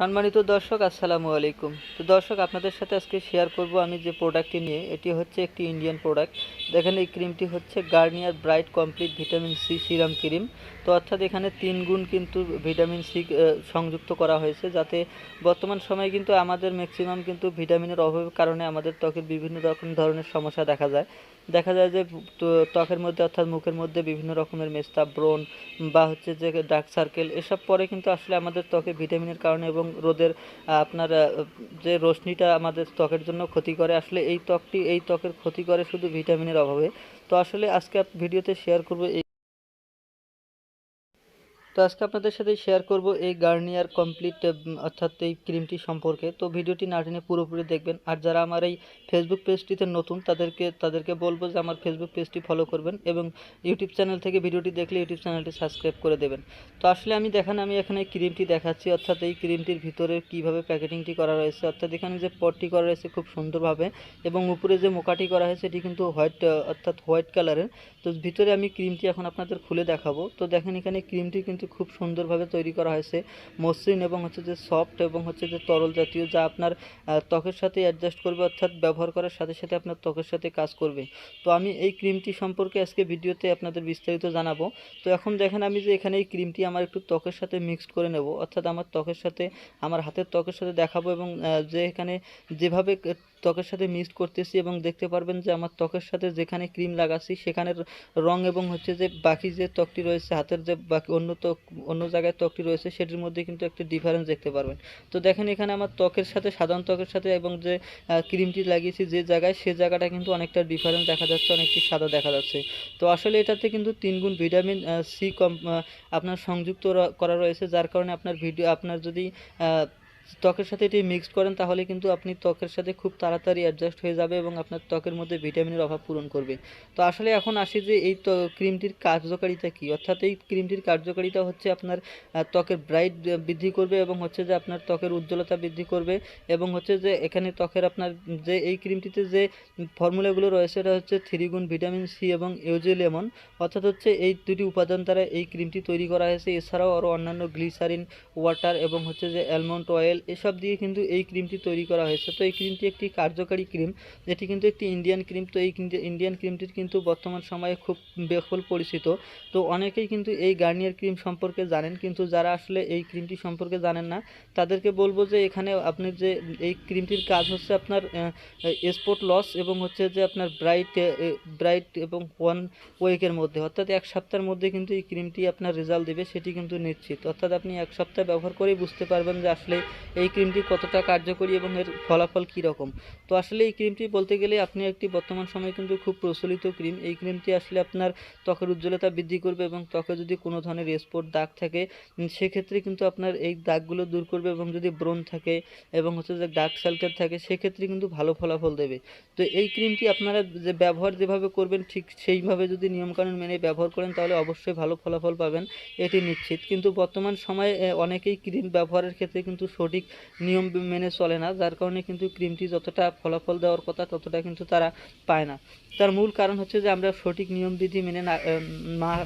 সম্মানিত দর্শক, আসসালামু আলাইকুম। তো দর্শক, আপনাদের সাথে আজকে শেয়ার করব আমি যে প্রোডাক্টটি নিয়ে। এটি হচ্ছে একটি ইন্ডিয়ান প্রোডাক্ট দেখেন, এই ক্রিমটি হচ্ছে Garnier bright complete vitamin C serum cream তো অর্থাৎ এখানে তিন গুণ কিন্তু ভিটামিন সি সংযুক্ত করা হয়েছে, যাতে বর্তমান সময়ে কিন্তু আমাদের ম্যাক্সিমাম কিন্তু ভিটামিনের অভাবের কারণে আমাদের ত্বকের বিভিন্ন রকম ধরনের সমস্যা দেখা যায়। দেখা যায় যে ত্বকের মধ্যে অর্থাৎ মুখের মধ্যে বিভিন্ন রকমের মেস্তা ব্রণ বা হচ্ছে যে ডার্ক সার্কেল এসব পরে কিন্তু আসলে আমাদের ত্বকে ভিটামিনের কারণে এবং রোদের আপনার যে রশ্মিটা আমাদের ত্বকের জন্য ক্ষতি করে, আসলে এই ত্বকটি, এই ত্বকের ক্ষতি করে শুধু ভিটামিনের অভাবে। তো আসলে আজকে ভিডিওতে শেয়ার করব এই তো আজকে আপনাদের সাথে শেয়ার করব এই গার্নিয়ার কমপ্লিট অর্থাৎ এই ক্রিমটি সম্পর্কে। তো ভিডিওটি না টেনে পুরোপুরি দেখবেন। আর যারা আমার এই ফেসবুক পেজটিতে নতুন, তাদেরকে তাদেরকে বলব যে আমার ফেসবুক পেজটি ফলো করবেন এবং ইউটিউব চ্যানেল থেকে ভিডিওটি দেখলে ইউটিউব চ্যানেলটি সাবস্ক্রাইব করে দেবেন। তো আসলে আমি দেখান, আমি এখানে ক্রিমটি দেখাচ্ছি। অর্থাৎ এই ক্রিমটির ভিতরে কীভাবে প্যাকেটিংটি করা রয়েছে। অর্থাৎ এখানে যে পটটি করা রয়েছে খুব সুন্দরভাবে এবং উপরে যে মোকাটি করা হয়েছে এটি কিন্তু হোয়াইট অর্থাৎ হোয়াইট কালারের তো ভিতরে আমি ক্রিমটি এখন আপনাদের খুলে দেখাবো। তো দেখেন, এখানে ক্রিমটি কিন্তু খুব সুন্দরভাবে তৈরি করা হয়েছে। মসৃণ এবং হচ্ছে যে সফট এবং হচ্ছে যে তরল জাতীয় যা আপনার ত্বকের সাথে অ্যাডজাস্ট করবে অর্থাৎ ব্যবহার করার সাথে সাথে আপনার ত্বকের সাথে কাজ করবে। তো আমি এই ক্রিমটি সম্পর্কে আজকে ভিডিওতে আপনাদের বিস্তারিত জানাব। তো এখন দেখেন আমি যে এখানে এই ক্রিমটি আমার একটু ত্বকের সাথে মিক্সড করে নেব। অর্থাৎ আমার ত্বকের সাথে, আমার হাতের ত্বকের সাথে দেখাবো এবং যে এখানে যেভাবে ত্বকের সাথে মিক্সড করতেছি এবং দেখতে পারবেন যে আমার ত্বকের সাথে যেখানে ক্রিম লাগাচ্ছি, সেখানের রং এবং হচ্ছে যে বাকি যে ত্বকটি রয়েছে, হাতের যে বাকি অন্য ত্বক, অন্য জায়গায় ত্বকটি রয়েছে, সেটির মধ্যে কিন্তু একটি ডিফারেন্স দেখতে পারবেন। তো দেখেন এখানে আমার ত্বকের সাথে, সাধারণ ত্বকের সাথে এবং যে ক্রিমটি লাগিয়েছি যে জায়গায়, সে জায়গাটা কিন্তু অনেকটা ডিফারেন্স দেখা যাচ্ছে, অনেকটি সাদা দেখা যাচ্ছে। তো আসলে এটাতে কিন্তু তিন গুণ ভিটামিন সি কম আপনার সংযুক্ত করা রয়েছে, যার কারণে আপনার ভিডিও আপনার যদি ত্বকের সাথে এটি মিক্সড করেন, তাহলে কিন্তু আপনি ত্বকের সাথে খুব তাড়াতাড়ি অ্যাডজাস্ট হয়ে যাবে এবং আপনার ত্বকের মধ্যে ভিটামিনের অভাব পূরণ করবে। তো আসলে এখন আসি যে এই ক্রিমটির কার্যকারিতা কি? অর্থাৎ এই ক্রিমটির কার্যকারিতা হচ্ছে আপনার ত্বকের ব্রাইট বৃদ্ধি করবে এবং হচ্ছে যে আপনার ত্বকের উজ্জ্বলতা বৃদ্ধি করবে এবং হচ্ছে যে এখানে ত্বকের আপনার যে এই ক্রিমটিতে যে ফর্মুলাগুলো রয়েছে এটা হচ্ছে থ্রি গুণ ভিটামিন সি এবং ইউজি লেমন অর্থাৎ হচ্ছে এই দুটি উপাদান দ্বারা এই ক্রিমটি তৈরি করা হয়েছে। এছাড়াও আরও অন্যান্য গ্লিসারিন ওয়াটার এবং হচ্ছে যে অ্যালমন্ড অয়েল এসব দিয়ে কিন্তু এই ক্রিমটি তৈরি করা হয়েছে। তো এই ক্রিমটি একটি কার্যকারী ক্রিম এটি কিন্তু একটি ইন্ডিয়ান ক্রিম তো এই ইন্ডিয়ান ক্রিমটির কিন্তু বর্তমান সময়ে খুব বেফল পরিচিত। তো অনেকেই কিন্তু এই গার্নিয়ার ক্রিম সম্পর্কে জানেন, কিন্তু যারা আসলে এই ক্রিমটি সম্পর্কে জানেন না, তাদেরকে বলব যে এখানে আপনি যে এই ক্রিমটির কাজ হচ্ছে আপনার স্পট লস এবং হচ্ছে যে আপনার ব্রাইট ব্রাইট এবং ওয়ান উইকের মধ্যে, অর্থাৎ এক সপ্তাহের মধ্যে কিন্তু এই ক্রিমটি আপনার রেজাল্ট দেবে, সেটি কিন্তু নিশ্চিত। অর্থাৎ আপনি এক সপ্তাহ ব্যবহার করেই বুঝতে পারবেন যে আসলে এই ক্রিমটি কতটা কার্যকরী এবং এর ফলাফল কী রকম তো আসলে এই ক্রিমটি বলতে গেলে আপনি একটি বর্তমান সময়ে কিন্তু খুব প্রচলিত ক্রিম। এই ক্রিমটি আসলে আপনার ত্বকের উজ্জ্বলতা বৃদ্ধি করবে এবং ত্বকে যদি কোনো ধরনের স্পট দাগ থাকে সেক্ষেত্রে কিন্তু আপনার এই দাগগুলো দূর করবে এবং যদি ব্রণ থাকে এবং হচ্ছে যে ডার্ক সার্কেল থাকে, সেক্ষেত্রে কিন্তু ভালো ফলাফল দেবে। তো এই ক্রিমটি আপনারা যে ব্যবহার যেভাবে করবেন, ঠিক সেইভাবে যদি নিয়মকানুন মেনে ব্যবহার করেন, তাহলে অবশ্যই ভালো ফলাফল পাবেন। এটি নিশ্চিত। কিন্তু বর্তমান সময়ে অনেকেই ক্রিম ব্যবহারের ক্ষেত্রে কিন্তু সঠিক নিয়ম মেনে চলে না, যার কারণে কিন্তু ক্রিমটি যতটা ফলাফল দেওয়ার কথা ততটা কিন্তু তারা পায় না। তার মূল কারণ হচ্ছে যে আমরা সঠিক নিয়মবিধি মেনে না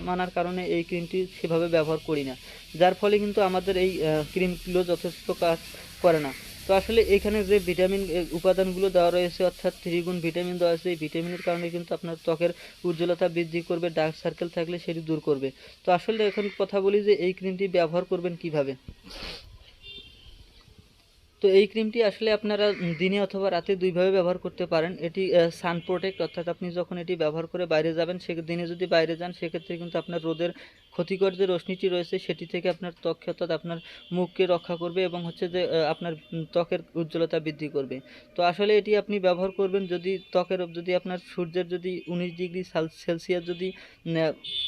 মানার কারণে এই ক্রিমটি সেভাবে ব্যবহার করি না। যার ফলে কিন্তু আমাদের এই ক্রিমগুলো যথেষ্ট কাজ করে না। তো আসলে এখানে যে ভিটামিন উপাদানগুলো দেওয়া রয়েছে, অর্থাৎ থ্রি গুণ ভিটামিন দেওয়া আছে এই ভিটামিনের কারণে কিন্তু আপনার ত্বকের উজ্জ্বলতা বৃদ্ধি করবে ডার্ক সার্কেল থাকলে সেটি দূর করবে। তো আসলে এখন কথা বলি যে এই ক্রিমটি ব্যবহার করবেন কীভাবে? তো এই ক্রিমটি আসলে আপনারা দিনে অথবা রাতে দুইভাবে ব্যবহার করতে পারেন। এটি সান প্রোটেক্ট অর্থাৎ আপনি যখন এটি ব্যবহার করে বাইরে যাবেন সে দিনে যদি বাইরে যান, সেক্ষেত্রে কিন্তু আপনার রোদের ক্ষতিকর যে রশ্মিটি রয়েছে, সেটি থেকে আপনার ত্বক অর্থাৎ আপনার মুখকে রক্ষা করবে এবং হচ্ছে যে আপনার ত্বকের উজ্জ্বলতা বৃদ্ধি করবে। তো আসলে এটি আপনি ব্যবহার করবেন যদি ত্বকের যদি আপনার সূর্যের যদি উনিশ ডিগ্রি সেলসিয়াস যদি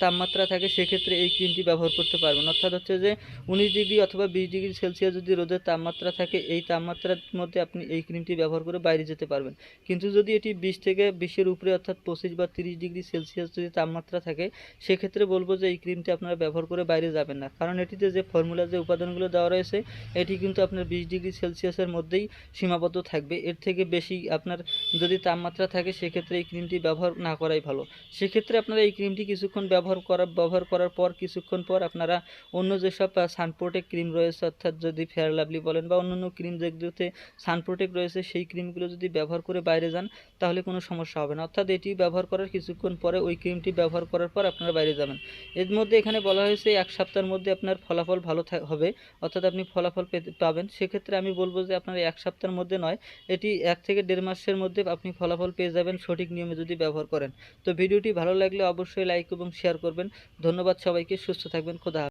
তাপমাত্রা থাকে, সেক্ষেত্রে এই ক্রিমটি ব্যবহার করতে পারবেন। অর্থাৎ হচ্ছে যে, উনিশ ডিগ্রি অথবা বিশ ডিগ্রি সেলসিয়াস যদি রোদের তাপমাত্রা থাকে, এই তাপমাত্রার মধ্যে আপনি এই ক্রিমটি ব্যবহার করে বাইরে যেতে পারবেন। কিন্তু যদি এটি বিশ থেকে বিশের উপরে অর্থাৎ পঁচিশ বা তিরিশ ডিগ্রি সেলসিয়াস যদি তাপমাত্রা থাকে, সেক্ষেত্রে বলব যে, এই ক্রিমটি আপনারা ব্যবহার করে বাইরে যাবেন না। কারণ এটিতে যে ফর্মুলা যে উপাদানগুলো দেওয়া রয়েছে, এটি কিন্তু আপনার বিশ ডিগ্রি সেলসিয়াসের মধ্যেই সীমাবদ্ধ থাকবে। এর থেকে বেশি আপনার যদি তাপমাত্রা থাকে, সেক্ষেত্রে এই ক্রিমটি ব্যবহার না করাই ভালো। সেক্ষেত্রে আপনারা এই ক্রিমটি কিছুক্ষণ ব্যবহার করা, ব্যবহার করার পর কিছুক্ষণ পর আপনারা অন্য যেসব সানপ্রোটেক ক্রিম রয়েছে, অর্থাৎ যদি ফেয়ার লাভলি বলেন বা অন্যান্য ক্রিম যেগুলোতে সানপ্রোটেক রয়েছে, সেই ক্রিমগুলো যদি ব্যবহার করে বাইরে যান, তাহলে কোনো সমস্যা হবে না। অর্থাৎ এটি ব্যবহার করার কিছুক্ষণ পরে ওই ক্রিমটি ব্যবহার করার পর আপনারা বাইরে যাবেন। এর মধ্যে এখানে বলা হয়েছে এক সপ্তাহের মধ্যে আপনার ফলাফল ভালো হবে, অর্থাৎ আপনি ফলাফল পেতে পাবেন। সেক্ষেত্রে আমি বলব যে আপনার এক সপ্তাহের মধ্যে নয়, এটি এক থেকে দেড় মাসের মধ্যে আপনি ফলাফল পেয়ে যাবেন সঠিক নিয়মে যদি ব্যবহার করেন। তো ভিডিওটি ভালো লাগলে অবশ্যই লাইক এবং শেয়ার করবেন। ধন্যবাদ সবাইকে, সুস্থ থাকবেন, খোদা।